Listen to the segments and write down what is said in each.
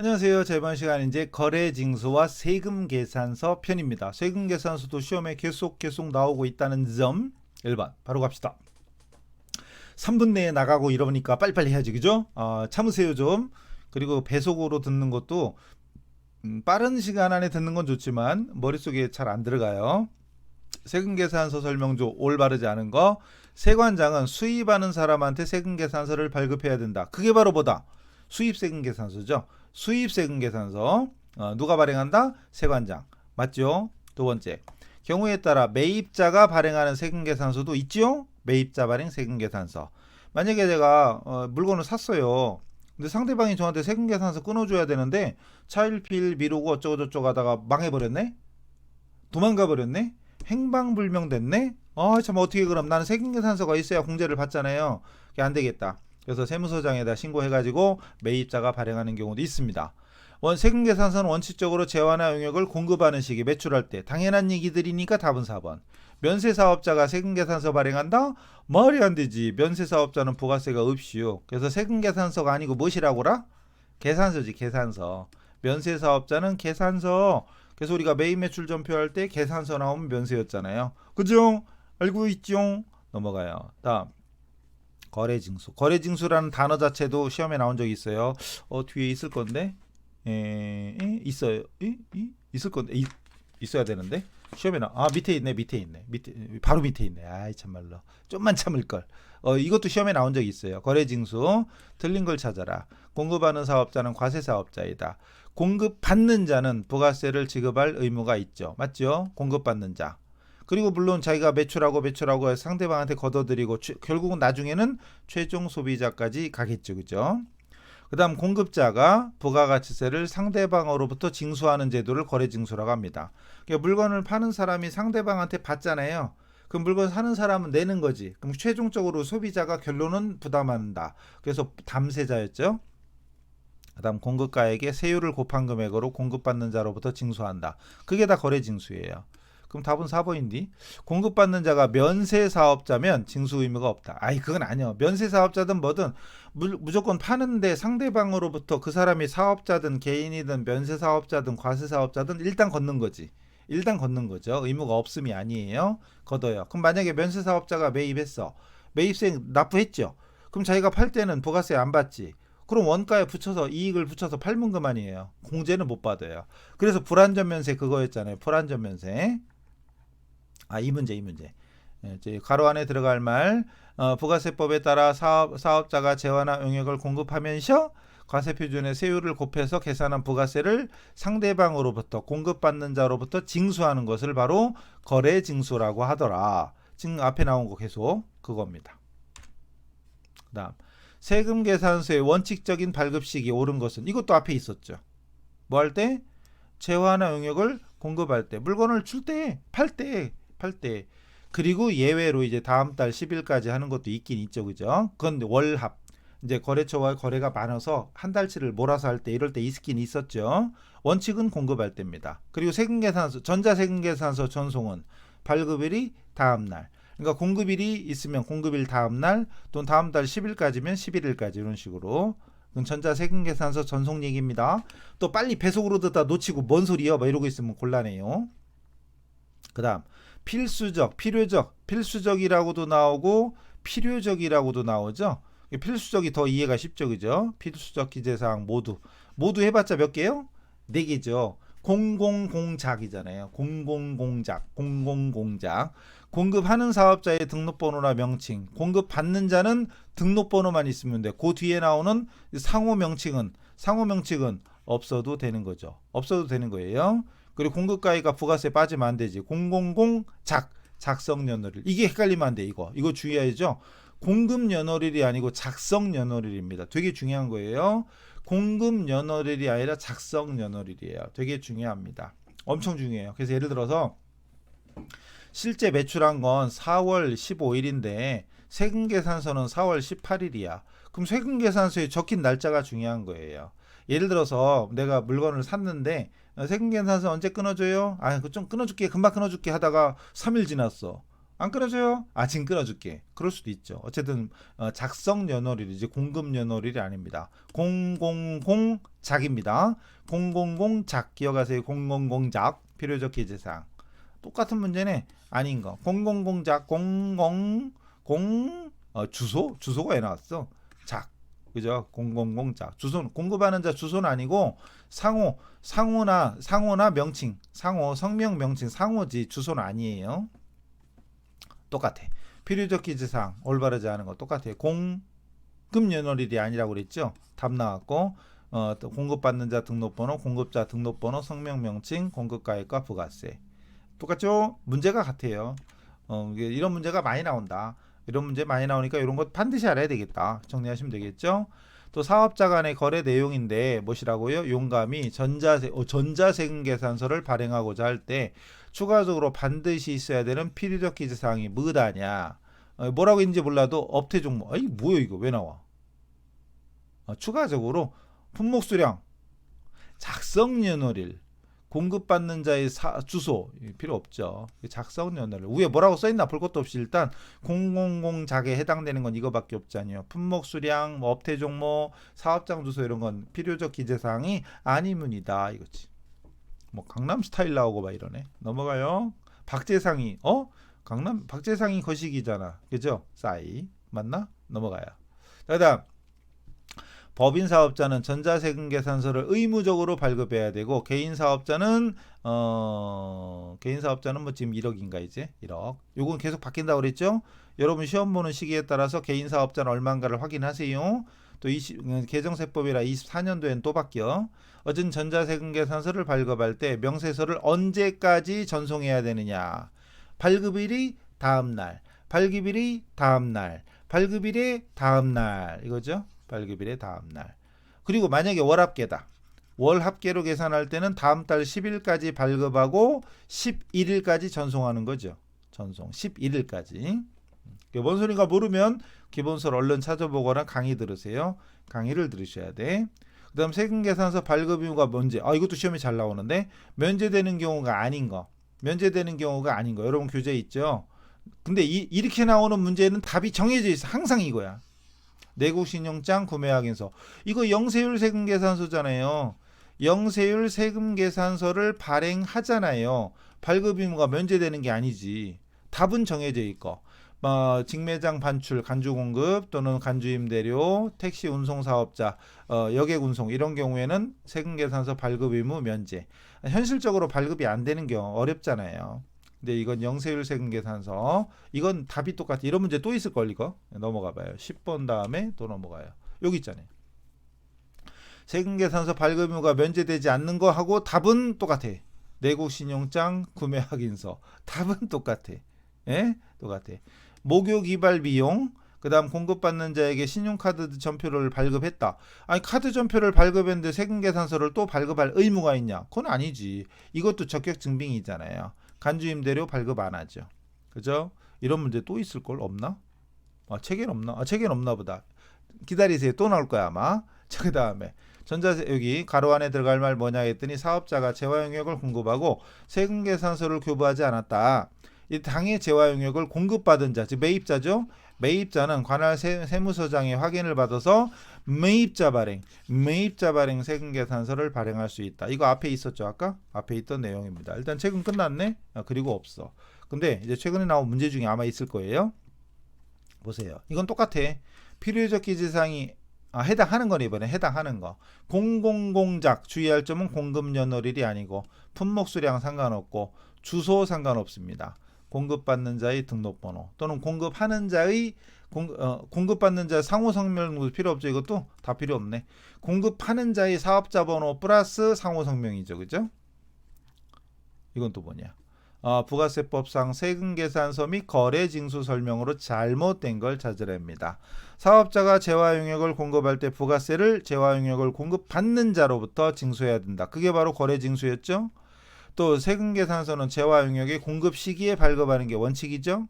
안녕하세요. 자, 이번 시간 이제 거래 징수와 세금 계산서 편입니다. 세금 계산서도 시험에 계속 계속 나오고 있다는 점 1번 바로 갑시다. 3분 내에 나가고 이러니까 빨리빨리 해야지 그죠? 어, 참으세요 좀. 그리고 배속으로 듣는 것도 음, 빠른 시간 안에 듣는 건 좋지만 머릿속에 잘 안 들어가요. 세금 계산서 설명조 올바르지 않은 거 세관장은 수입하는 사람한테 세금 계산서를 발급해야 된다. 그게 바로 뭐다? 수입 세금 계산서죠. 수입 세금 계산서 어, 누가 발행한다? 세관장 맞죠? 두 번째 경우에 따라 매입자가 발행하는 세금 계산서도 있죠. 매입자 발행 세금 계산서. 만약에 제가 어, 물건을 샀어요. 근데 상대방이 저한테 세금 계산서 끊어줘야 되는데 차일피일 미루고 어쩌고저쩌고 하다가 망해버렸네? 도망가 버렸네? 행방불명 됐네? 아, 참 어떻게 그럼 나는 세금 계산서가 있어야 공제를 받잖아요. 그게 안 되겠다. 그래서 세무서장에다 신고해가지고 매입자가 발행하는 경우도 있습니다. 원 세금 계산서는 원칙적으로 재화나 용역을 공급하는 시기 매출할 때 당연한 얘기들이니까 답은 4번. 면세 사업자가 세금 계산서 발행한다? 말이 안 되지. 면세 사업자는 부가세가 없이요. 그래서 세금 계산서가 아니고 무엇이라고라? 계산서지 계산서. 면세 사업자는 계산서. 그래서 우리가 매입 매출 전표할 때 계산서 나오면 면세였잖아요. 그죠? 알고 있죠? 넘어가요. 다음. 거래 징수. 거래 징수라는 단어 자체도 시험에 나온 적이 있어요. 어 뒤에 있을 건데. 에, 에? 있어요. 이? 이? 있을 건데. 이, 있어야 되는데. 시험에 나. 아 밑에 있네. 밑에 있네. 밑에 바로 밑에 있네. 아이 참말로. 좀만 참을 걸. 어 이것도 시험에 나온 적이 있어요. 거래 징수. 틀린 걸 찾아라. 공급하는 사업자는 과세 사업자이다. 공급받는 자는 부가세를 지급할 의무가 있죠. 맞죠? 공급받는 자. 그리고 물론 자기가 매출하고 매출하고 상대방한테 걷어들이고 최- 결국은 나중에는 최종 소비자까지 가겠죠. 그죠? 그다음 공급자가 부가가치세를 상대방으로부터 징수하는 제도를 거래징수라고 합니다. 그러니까 물건을 파는 사람이 상대방한테 받잖아요. 그 물건 사는 사람은 내는 거지. 그럼 최종적으로 소비자가 결론은 부담한다. 그래서 담세자였죠. 그다음 공급가에게 세율을 곱한 금액으로 공급받는 자로부터 징수한다. 그게 다 거래징수예요. 그럼 답은 4번인데 공급받는 자가 면세 사업자면 징수 의무가 없다. 아이 그건 아니요. 면세 사업자든 뭐든 무, 무조건 파는데 상대방으로부터 그 사람이 사업자든 개인이든 면세 사업자든 과세 사업자든 일단 걷는 거지. 일단 걷는 거죠. 의무가 없음이 아니에요. 걷어요. 그럼 만약에 면세 사업자가 매입했어. 매입세 납부했죠. 그럼 자기가 팔 때는 부가세 안 받지. 그럼 원가에 붙여서 이익을 붙여서 팔면 그만이에요. 공제는 못 받아요. 그래서 불안전 면세 그거였잖아요. 불안전 면세. 아, 이 문제, 이 문제. 예, 이제 가로 안에 들어갈 말, 어, 부가세법에 따라 사업, 사업자가 재화나 용역을 공급하면서 과세 표준의 세율을 곱해서 계산한 부가세를 상대방으로부터 공급받는 자로부터 징수하는 것을 바로 거래 징수라고 하더라. 지금 앞에 나온 거 계속 그겁니다. 그다음 세금 계산서의 원칙적인 발급 시기 옳은 것은 이것도 앞에 있었죠. 뭐 할 때? 재화나 용역을 공급할 때, 물건을 줄 때, 팔 때, 팔 때. 그리고 예외로 이제 다음 달 10일까지 하는 것도 있긴 있죠. 그죠? 그건 월합. 이제 거래처와 거래가 많아서 한 달치를 몰아서 할 때 이럴 때 있긴 있었죠. 원칙은 공급할 때입니다. 그리고 세금 계산서, 전자 세금 계산서 전송은 발급일이 다음 날. 그러니까 공급일이 있으면 공급일 다음 날 또는 다음 달 10일까지면 11일까지 이런 식으로 전자 세금 계산서 전송 얘기입니다. 또 빨리 배속으로 듣다 놓치고 뭔 소리야? 막 이러고 있으면 곤란해요. 그다음 필수적, 필요적, 필수적이라고도 나오고 필요적이라고도 나오죠. 필수적이 더 이해가 쉽죠, 그죠? 필수적 기재사항 모두 모두 해봤자 몇 개요? 네 개죠. 공공공작이잖아요. 공공공작, 공공공작. 공급하는 사업자의 등록번호나 명칭, 공급받는 자는 등록번호만 있으면 돼. 그 뒤에 나오는 상호 명칭은 상호 명칭은 없어도 되는 거죠. 없어도 되는 거예요. 그리고 공급가액과 부가세 빠지면 안 되지. 공공공작 작성 연월일 이게 헷갈리면 안 돼. 이거 이거 주의해야죠. 공급 연월일이 아니고 작성 연월일입니다. 되게 중요한 거예요. 공급 연월일이 아니라 작성 연월일이에요. 되게 중요합니다. 엄청 중요해요. 그래서 예를 들어서 실제 매출한 건 4월 15일인데 세금 계산서는 4월 18일이야. 그럼 세금 계산서에 적힌 날짜가 중요한 거예요. 예를 들어서 내가 물건을 샀는데 어, 세금 계산서 언제 끊어줘요? 아, 그 좀 끊어줄게. 금방 끊어줄게 하다가 3일 지났어. 안 끊어줘요? 아 지금 끊어줄게. 그럴 수도 있죠. 어쨌든 어, 작성 연월일이지 공급 연월일이 아닙니다. 000 작입니다. 000 작 기억하세요. 000 작 필요적 기재사항. 똑같은 문제네. 아닌 거. 000 작, 00 0 어, 주소 주소가 왜 나왔어? 작 그죠? 000 작. 주소는 공급하는 자 주소는 아니고 상호 상호나 상호나 명칭 상호 성명 명칭 상호지 주소는 아니에요. 똑같아. 필요적 기재사항 올바르지 않은 거 똑같아요. 공급 연월일이 아니라고 그랬죠? 답 나왔고 어, 또 공급받는 자 등록번호, 공급자 등록번호, 성명 명칭, 공급가액과 부가세 똑같죠? 문제가 같아요. 어, 이런 문제가 많이 나온다. 이런 문제 많이 나오니까 이런 것 반드시 알아야 되겠다. 정리하시면 되겠죠? 또 사업자 간의 거래 내용인데 무엇이라고요? 용감이 전자세, 어, 전자세금 계산서를 발행하고자 할 때 추가적으로 반드시 있어야 되는 필요적 기재사항이 뭐다냐? 어, 뭐라고 했는지 몰라도 업태 종목. 아이 뭐야 이거 왜 나와? 어, 추가적으로 품목 수량, 작성 연월일, 공급받는 자의 사, 주소 이 필요 없죠. 작성 연월일 위에 뭐라고 써있나 볼 것도 없이 일단 000 작에 해당되는 건 이거밖에 없잖아요. 품목 수량, 뭐 업태 종목, 사업장 주소 이런 건 필요적 기재사항이 아니문이다 이거지. 뭐 강남 스타일 나오고 막 이러네. 넘어가요. 박재상이 어? 강남 박재상이 거시기잖아. 그죠? 싸이 맞나? 넘어가요. 자, 그다음 법인 사업자는 전자세금 계산서를 의무적으로 발급해야 되고 개인 사업자는 어 개인 사업자는 뭐 지금 1억인가 이제 1억. 요건 계속 바뀐다고 그랬죠? 여러분 시험 보는 시기에 따라서 개인 사업자는 얼마인가를 확인하세요. 또 20, 개정세법이라 24년도엔 또 바뀌어. 어쨌든 전자세금 계산서를 발급할 때 명세서를 언제까지 전송해야 되느냐? 발급일이 다음 날, 발급일이 다음 날, 발급일의 다음 날 이거죠? 발급일의 다음 날. 그리고 만약에 월합계다. 월합계로 계산할 때는 다음 달 10일까지 발급하고 11일까지 전송하는 거죠. 전송 11일까지. 뭔 소리가 모르면 기본서를 얼른 찾아보거나 강의 들으세요. 강의를 들으셔야 돼. 그 다음 세금 계산서 발급 의무가 뭔지. 아 이것도 시험에 잘 나오는데 면제되는 경우가 아닌 거. 면제되는 경우가 아닌 거. 여러분 교재 있죠? 근데 이, 이렇게 나오는 문제는 답이 정해져 있어. 항상 이거야. 내국신용장 구매 확인서. 이거 영세율 세금 계산서잖아요. 영세율 세금 계산서를 발행하잖아요. 발급 의무가 면제되는 게 아니지. 답은 정해져 있고. 어, 직매장 반출, 간주 공급 또는 간주 임대료, 택시 운송 사업자, 어, 여객 운송 이런 경우에는 세금 계산서 발급 의무 면제. 현실적으로 발급이 안 되는 경우 어렵잖아요. 근데 이건 영세율 세금 계산서. 이건 답이 똑같아. 이런 문제 또 있을 걸 이거. 넘어가 봐요. 10번 다음에 또 넘어가요. 여기 있잖아요. 세금 계산서 발급 의무가 면제되지 않는 거 하고 답은 똑같아. 내국 신용장 구매 확인서. 답은 똑같아. 예? 똑같아. 목요 기발 비용 그다음 공급받는 자에게 신용카드 전표를 발급했다. 아니 카드 전표를 발급했는데 세금 계산서를 또 발급할 의무가 있냐? 그건 아니지. 이것도 적격 증빙이잖아요. 간주 임대료 발급 안 하죠. 그죠? 이런 문제 또 있을 걸 없나? 아, 책엔 없나? 아, 책엔 없나 보다. 기다리세요. 또 나올 거야, 아마. 자, 그다음에 전자세 여기 가로 안에 들어갈 말 뭐냐 했더니 사업자가 재화 용역을 공급하고 세금 계산서를 교부하지 않았다. 이 당해 재화 용역을 공급받은 자, 즉 매입자죠. 매입자는 관할 세, 세무서장의 확인을 받아서 매입자 발행, 매입자 발행 세금 계산서를 발행할 수 있다. 이거 앞에 있었죠, 아까? 앞에 있던 내용입니다. 일단 최근 끝났네. 아, 그리고 없어. 근데 이제 최근에 나온 문제 중에 아마 있을 거예요. 보세요. 이건 똑같아. 필요적 기재사항이 아, 해당하는 건 이번에 해당하는 거. 000작 주의할 점은 공급 연월일이 아니고 품목 수량 상관없고 주소 상관없습니다. 공급받는 자의 등록번호 또는 공급하는 자의 공, 어, 공급받는 자 상호 성명도 필요 없죠. 이것도 다 필요 없네. 공급하는 자의 사업자 번호 플러스 상호 성명이죠. 그죠? 이건 또 뭐냐? 어, 부가세법상 세금 계산서 및 거래 징수 설명으로 잘못된 걸 찾으랍니다. 사업자가 재화 용역을 공급할 때 부가세를 재화 용역을 공급받는 자로부터 징수해야 된다. 그게 바로 거래 징수였죠. 또 세금 계산서는 재화 용역의 공급 시기에 발급하는 게 원칙이죠.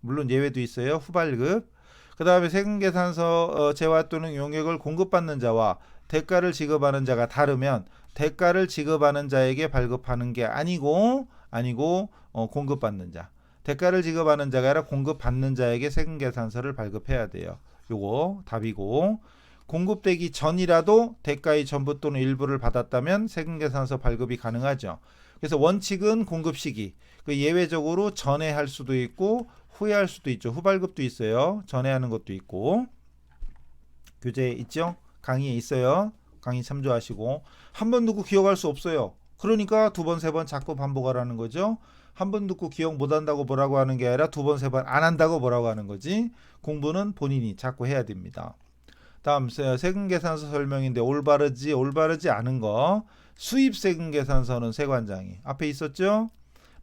물론 예외도 있어요. 후발급. 그 다음에 세금 계산서 어, 재화 또는 용역을 공급받는 자와 대가를 지급하는 자가 다르면 대가를 지급하는 자에게 발급하는 게 아니고 아니고 어, 공급받는 자. 대가를 지급하는 자가 아니라 공급받는 자에게 세금 계산서를 발급해야 돼요. 요거 답이고 공급되기 전이라도 대가의 전부 또는 일부를 받았다면 세금 계산서 발급이 가능하죠. 그래서 원칙은 공급 시기. 그 예외적으로 전에 할 수도 있고 후에 할 수도 있죠. 후발급도 있어요. 전에 하는 것도 있고. 교재 있죠? 강의에 있어요. 강의 참조하시고 한 번 듣고 기억할 수 없어요. 그러니까 두 번, 세 번 자꾸 반복하라는 거죠. 한 번 듣고 기억 못 한다고 뭐라고 하는 게 아니라 두 번, 세 번 안 한다고 뭐라고 하는 거지. 공부는 본인이 자꾸 해야 됩니다. 다음 세- 세금 계산서 설명인데 올바르지 올바르지 않은 거 수입 세금 계산서는 세관장이 앞에 있었죠?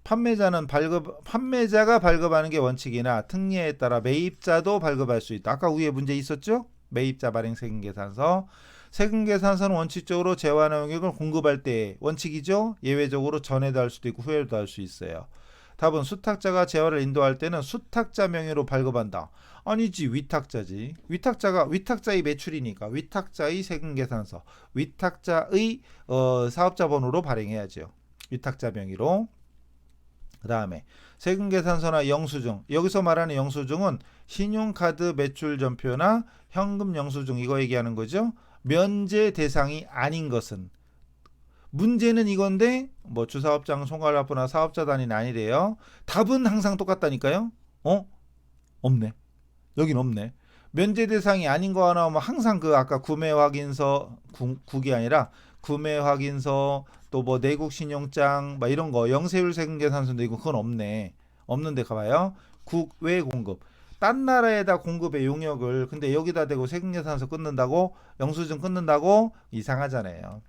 판매자는 발급 판매자가 발급하는 게 원칙이나 특례에 따라 매입자도 발급할 수 있다. 아까 위에 문제 있었죠? 매입자 발행 세금 계산서 세금 계산서는 원칙적으로 재화나 용역을 공급할 때 원칙이죠. 예외적으로 전에도 할 수도 있고 후에도 할 수 있어요. 답은 수탁자가 재화를 인도할 때는 수탁자 명의로 발급한다. 아니지 위탁자지. 위탁자가 위탁자의 매출이니까 위탁자의 세금 계산서, 위탁자의 어, 사업자 번호로 발행해야죠. 위탁자 명의로. 그 다음에 세금 계산서나 영수증 여기서 말하는 영수증은 신용카드 매출 전표나 현금 영수증 이거 얘기하는 거죠. 면제 대상이 아닌 것은 문제는 이건데 뭐 주사업장 총괄납부나 사업자 단위는 아니래요. 답은 항상 똑같다니까요. 어? 없네. 여긴 없네. 면제 대상이 아닌 거 하나 나오면 항상 그 아까 구매 확인서 구, 국이 아니라 구매 확인서 또 뭐 내국 신용장 막 이런 거 영세율 세금 계산서인데 이거 그건 없네. 없는데 가봐요. 국외 공급. 딴 나라에다 공급의 용역을 근데 여기다 대고 세금 계산서 끊는다고 영수증 끊는다고 이상하잖아요.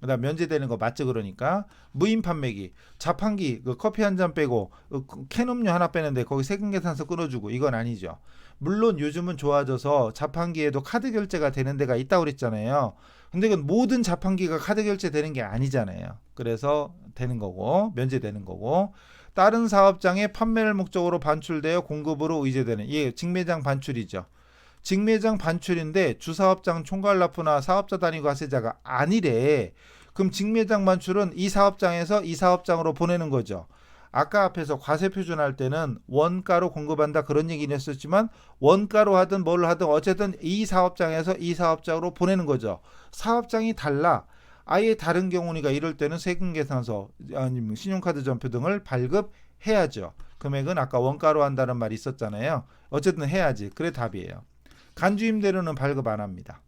그다음 면제되는 거 맞죠 그러니까 무인 판매기 자판기 그 커피 한 잔 빼고 그 캔 음료 하나 빼는데 거기 세금 계산서 끊어주고 이건 아니죠. 물론 요즘은 좋아져서 자판기에도 카드 결제가 되는 데가 있다고 그랬잖아요. 근데 그 모든 자판기가 카드 결제 되는 게 아니잖아요. 그래서 되는 거고 면제되는 거고 다른 사업장에 판매를 목적으로 반출되어 공급으로 의제되는 이게 직매장 반출이죠. 직매장 반출인데 주사업장 총괄납부나 사업자 단위 과세자가 아니래. 그럼 직매장 반출은 이 사업장에서 이 사업장으로 보내는 거죠. 아까 앞에서 과세 표준할 때는 원가로 공급한다 그런 얘기는 했었지만 원가로 하든 뭘 하든 어쨌든 이 사업장에서 이 사업장으로 보내는 거죠. 사업장이 달라. 아예 다른 경우니까 이럴 때는 세금 계산서 아니면 신용카드 전표 등을 발급해야죠. 금액은 아까 원가로 한다는 말이 있었잖아요. 어쨌든 해야지. 그래 답이에요. 간주임대료는 발급 안 합니다.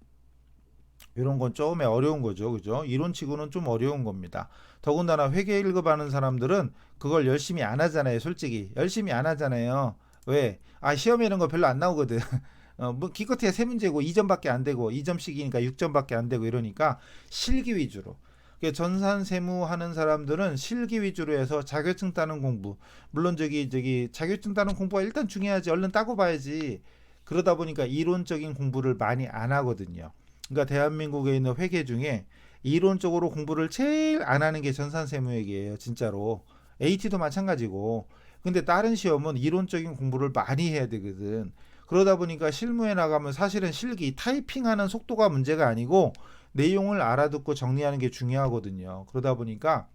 이런 건 조금 어려운 거죠. 그죠? 이론치고는 좀 어려운 겁니다. 더군다나 회계 1급 하는 사람들은 그걸 열심히 안 하잖아요. 솔직히. 열심히 안 하잖아요. 왜? 아, 시험에 이런 거 별로 안 나오거든. 어, 뭐 기껏해야 세 문제고 2점밖에 안 되고 2점씩이니까 6점밖에 안 되고 이러니까 실기 위주로. 전산 세무 하는 사람들은 실기 위주로 해서 자격증 따는 공부. 물론 저기 저기 자격증 따는 공부가 일단 중요하지. 얼른 따고 봐야지. 그러다 보니까 이론적인 공부를 많이 안 하거든요. 그러니까 대한민국에 있는 회계 중에 이론적으로 공부를 제일 안 하는 게 전산세무회계예요, 진짜로. AT도 마찬가지고. 근데 다른 시험은 이론적인 공부를 많이 해야 되거든. 그러다 보니까 실무에 나가면 사실은 실기 타이핑하는 속도가 문제가 아니고 내용을 알아듣고 정리하는 게 중요하거든요. 그러다 보니까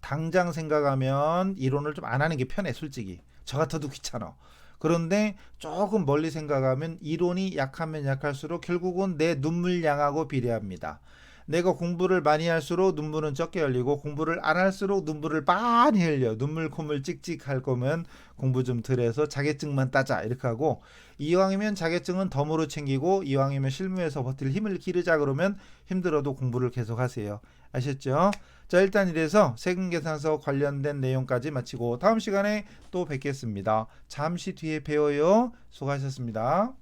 당장 생각하면 이론을 좀 안 하는 게 편해, 솔직히. 저 같아도 귀찮아. 그런데 조금 멀리 생각하면 이론이 약하면 약할수록 결국은 내 눈물량하고 비례합니다. 내가 공부를 많이 할수록 눈물은 적게 흘리고 공부를 안 할수록 눈물을 많이 흘려. 눈물 콧물 찍찍 할 거면 공부 좀 덜 해서 자격증만 따자 이렇게 하고 이왕이면 자격증은 덤으로 챙기고 이왕이면 실무에서 버틸 힘을 기르자 그러면 힘들어도 공부를 계속 하세요. 아셨죠? 자 일단 이래서 세금 계산서 관련된 내용까지 마치고 다음 시간에 또 뵙겠습니다. 잠시 뒤에 배워요. 수고하셨습니다.